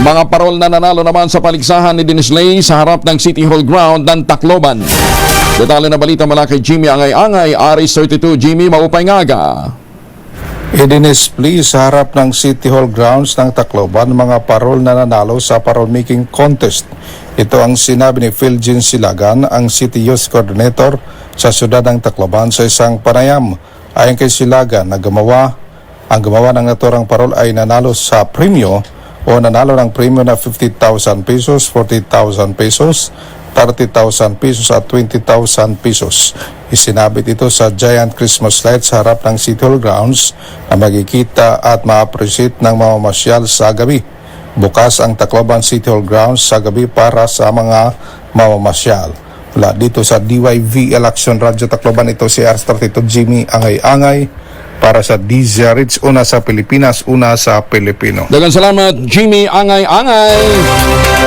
Mga parol na nanalo naman sa paligsahan ni Dennis Lay sa harap ng City Hall ground ng Tacloban. Detalye na balita mula kay Jimmy Angay-Angay, Aris 32. Jimmy, maupay nga aga. I-display sa harap ng City Hall grounds ng Tacloban mga parol na nanalo sa parol making contest. Ito ang sinabi ni Phil Jean Silagan, ang City Youth Coordinator sa siyudad ng Tacloban sa isang panayam. Ayon kay Silagan na gumawa, ang gumawa ng naturang parol ay nanalo sa premyo o nanalo ng premyo na 50,000 pesos, 40,000 pesos, 30,000 pesos at 20,000 pesos. Isinabit ito sa giant Christmas light sa harap ng City Hall grounds na magkikita at ma-appreciate ng mamamasyal sa gabi. Bukas ang Tacloban City Hall grounds sa gabi para sa mga mamamasyal. Mula dito sa DYV Election Radio Tacloban ito si R32 Jimmy Angay-Angay para sa DZRH una sa Pilipinas, una sa Pilipino. Dagan salamat, Jimmy Angay-Angay.